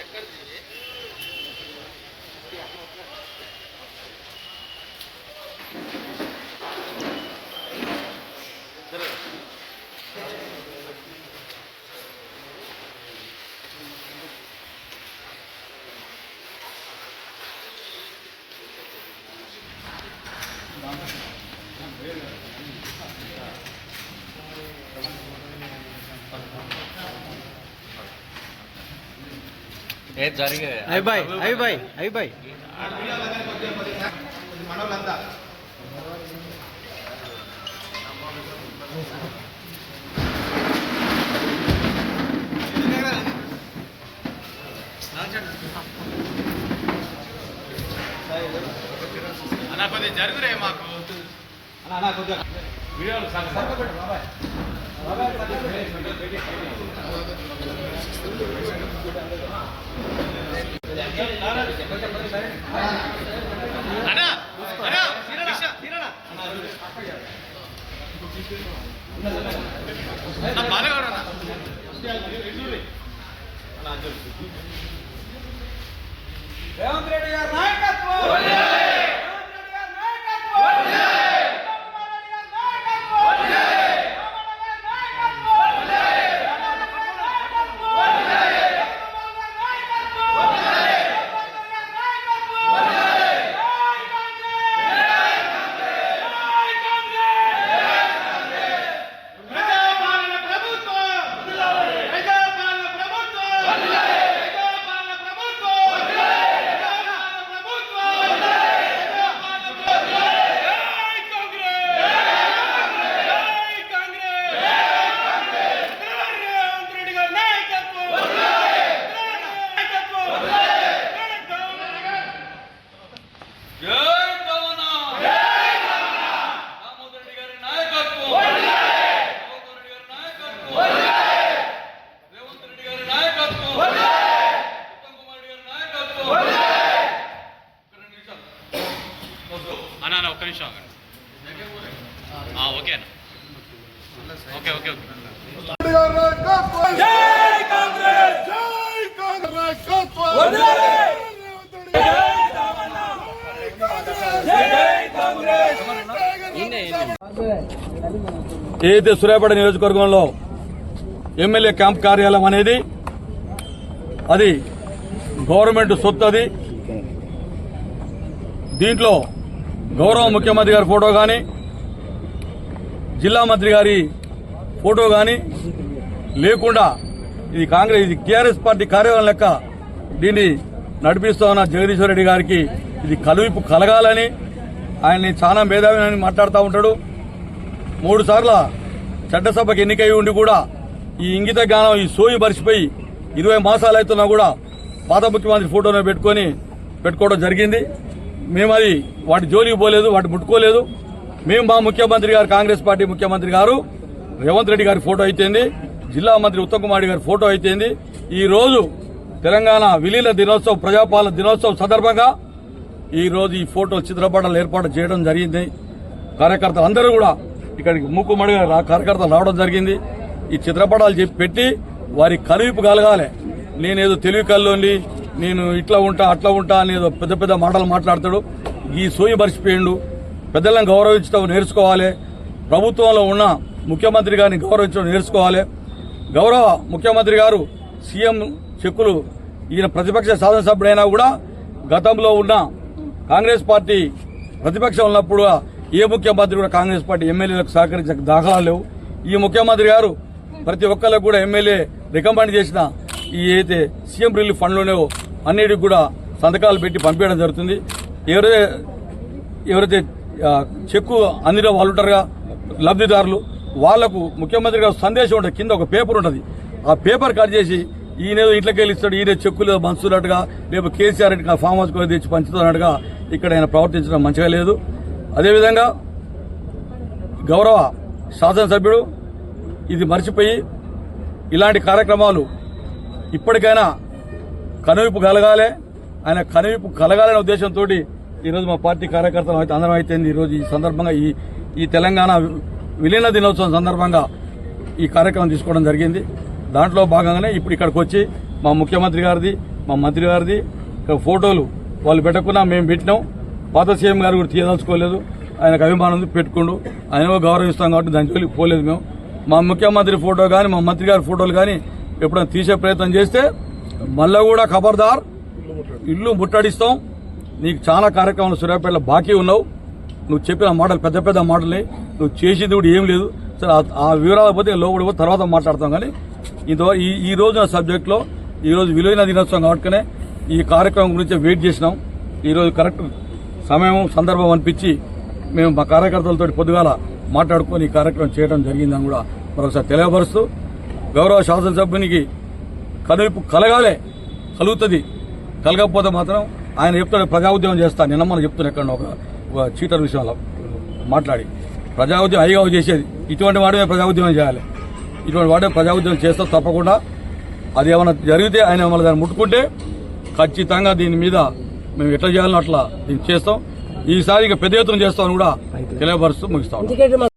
ఎక్కడిది అయిబాయ్ అయిబాయ్ అయిబాయ్ అన్న కొద్దిగా జరుగురే మాకు. వీడియోలు అన్నా తీరనా నా బాగా అన్నా రేవంత్ రెడ్డి గారి నాయకత్వం రేవంత్ రెడ్డి గారి నాయకత్వం చంద్రబాబు నాయుడు గారి నాయకత్వం రామన్న గారి నాయకత్వం రామన్న గారి నాయకత్వం చంద్రబాబు గారి నాయకత్వం రేవంత్ గారి నాయకత్వం జై కాంగ్రెస్ ప్రజాపాలన ప్రభుత్వం ప్రజాపాలన ప్రభుత్వం ప్రజాపాలన ప్రభుత్వం ప్రజాపాలన ప్రభుత్వం ప్రజాపాలన ప్రభుత్వం జై కాంగ్రెస్ జై కాంగ్రెస్ రేవంత్ రెడ్డి గారి నాయకత్వం నాయకత్వం జై కవన జై కవన దామోదర్ రెడ్డి గారి నాయకత్వం దామోదర్ రెడ్డి గారి నాయకత్వం రేవంత్ రెడ్డి గారి నాయకత్వం ఉత్తమ్ కుమార్ రెడ్డి గారి నాయకత్వం ఒక రెండు నిమిషాలు వద్దు. అన్న అన్న ఒక్క నిమిషం ఆగండి. ఓకే అన్న. Okay okay okay. ఏదైతే సూర్యాపేట నియోజకవర్గంలో ఎమ్మెల్యే క్యాంప్ కార్యాలయం అనేది అది గవర్నమెంట్ సొత్తు అది దీంట్లో గౌరవ ముఖ్యమంత్రి గారి ఫోటో కానీ జిల్లా మంత్రి గారి ఫోటో కానీ లేకుండా ఇది కాంగ్రెస్ ఇది టీఆర్ఎస్ పార్టీ కార్యాలయం లెక్క దీన్ని నడిపిస్తూ ఉన్న రెడ్డి గారికి ఇది కలువిపు కలగాలని ఆయన్ని చాలా మేధావిని మాట్లాడుతూ ఉంటాడు. మూడు సార్ల చట్టసభకు ఎన్నికై ఉండి కూడా ఈ ఇంగిత జ్ఞానం ఈ సోయి మరిచిపోయి ఇరవై మాసాలు అవుతున్నా కూడా పాత ముఖ్యమంత్రి ఫోటోను పెట్టుకొని పెట్టుకోవడం జరిగింది. మేము అది వాటి జోలికి పోలేదు వాటి ముట్టుకోలేదు. మేము మా ముఖ్యమంత్రి గారు కాంగ్రెస్ పార్టీ ముఖ్యమంత్రి గారు రేవంత్ రెడ్డి గారి ఫోటో అయితేంది జిల్లా మంత్రి ఉత్తమ్ కుమార్ గారి ఫోటో అయితేంది ఈ రోజు తెలంగాణ విలీన దినోత్సవం ప్రజాపాలన దినోత్సవం సందర్భంగా ఈ రోజు ఈ ఫోటో చిత్రపటాలు ఏర్పాటు చేయడం జరిగింది. కార్యకర్తలు అందరూ కూడా ఇక్కడికి మూకుమ్మడిగా రా- కార్యకర్తలు రావడం జరిగింది. ఈ చిత్రపటాలు చెప్పి పెట్టి వారి కరువిపు కలగాలి. నేనేదో తెలివి కల్లోని నేను ఇట్లా ఉంటా అట్లా ఉంటా అనేది పెద్ద పెద్ద మాటలు మాట్లాడతాడు. ఈ సోయి మర్చిపోయిండు పెద్దలను గౌరవించడం నేర్చుకోవాలి. ప్రభుత్వంలో ఉన్న ముఖ్యమంత్రి గారిని గౌరవించడం నేర్చుకోవాలి. గౌరవ ముఖ్యమంత్రి గారు సీఎం చెక్కులు ఈయన ప్రతిపక్ష శాసనసభ్యుడైనా కూడా గతంలో ఉన్న కాంగ్రెస్ పార్టీ ప్రతిపక్షం ఉన్నప్పుడు ఏ ముఖ్యమంత్రి కూడా కాంగ్రెస్ పార్టీ ఎమ్మెల్యేలకు సహకరించే దాఖలాలు లేవు. ఈ ముఖ్యమంత్రి గారు ప్రతి ఒక్కరికి కూడా ఎమ్మెల్యే రికమెండ్ చేసిన ఈ అయితే సీఎం రిలీఫ్ ఫండ్లోనే అన్నిటికి కూడా సంతకాలు పెట్టి పంపించడం జరుగుతుంది. ఎవరైతే ఎవరైతే చెక్కు అందిన వాళ్ళు ఉంటారుగా లబ్ధిదారులు వాళ్ళకు ముఖ్యమంత్రి గారు సందేశం ఉంటుంది. కింద ఒక పేపర్ ఉంటుంది. ఆ పేపర్ కట్ చేసి ఈయనేదో ఇంట్లోకి వెళ్ళి ఇస్తాడు ఈయన చెక్కులు ఏదో పంచుతున్నట్టుగా లేదా కేసీఆర్ రెడ్డి ఫామ్ హౌస్ కూడా తెచ్చి పంచుతున్నట్టుగా ఇక్కడ ఆయన ప్రవర్తించడం మంచిగా లేదు. అదేవిధంగా గౌరవ శాసనసభ్యుడు ఇది మర్చిపోయి ఇలాంటి కార్యక్రమాలు ఇప్పటికైనా కనువిప్పు కలగాలి. ఆయన కనువిప్పు కలగాలనే ఉద్దేశంతో ఈరోజు మా పార్టీ కార్యకర్తలు అయితే అందరం అయితే ఈరోజు ఈ సందర్భంగా ఈ ఈ తెలంగాణ విలీన దినోత్సవం సందర్భంగా ఈ కార్యక్రమం తీసుకోవడం జరిగింది. దాంట్లో భాగంగానే ఇప్పుడు ఇక్కడికి వచ్చి మా ముఖ్యమంత్రి గారిది మా మంత్రి గారిది ఫోటోలు వాళ్ళు పెట్టకుండా మేము పెట్టినాం. పాత సీఎం గారు కూడా తీయదలుచుకోలేదు. ఆయనకు అభిమానం ఉంది, పెట్టుకుండు. ఆయన గౌరవిస్తాం కాబట్టి దాని జోలికి పోలేదు మేము. మా ముఖ్యమంత్రి ఫోటో కానీ మా మంత్రి గారి ఫోటోలు కానీ ఎప్పుడైనా తీసే ప్రయత్నం చేస్తే మళ్ళా కూడా ఖబర్దార్. ఇల్లు ముట్టడిస్తాం. నీకు చాలా కార్యక్రమాలు సూర్యాపేటలో బాకీ ఉన్నావు. నువ్వు చెప్పిన మాటలు పెద్ద పెద్ద మాటలే. నువ్వు చేసేది కూడా ఏం లేదు. సరే ఆ- వివరాలు పోతే లోపల పోతే తర్వాత మాట్లాడతాం కానీ ఇంత ఈ ఈ రోజున సబ్జెక్ట్లో ఈరోజు విలువైన దినోత్సవం కాబట్టినే ఈ కార్యక్రమం గురించి వెయిట్ చేసినాం. ఈరోజు కరెక్ట్ సమయం సందర్భం అనిపించి మేము మా కార్యకర్తలతో పొద్దుగాల మాట్లాడుకొని ఈ కార్యక్రమం చేయడం జరిగిందని కూడా మరొకసారి తెలియపరుస్తూ గౌరవ శాసనసభ్యునికి కనువిప్పు కలగాలే కలుగుతుంది. కలగకపోతే మాత్రం ఆయన చెప్తాడు ప్రజా ఉద్యమం చేస్తా నిన్న మనం చెప్తున్నా ఎక్కడ ఒక చీటర్ విషయంలో మాట్లాడి. ప్రజా ఉద్యమం హైగా చేసేది. ఇటువంటి వాడే ప్రజా ఉద్యమం చేయాలి. ఇటువంటి వాడే ప్రజా ఉద్యమం చేస్తా తప్పకుండా అది ఏమైనా జరిగితే ఆయన మళ్ళీ దాన్ని ముట్టుకుంటే ఖచ్చితంగా దీని మీద మేము ఎట్లా చేయాలో అట్లా దీన్ని చేస్తాం. ఈసారి ఇక పెద్ద ఎత్తున చేస్తామని కూడా తెలియపరుస్తూ ముగిస్తాం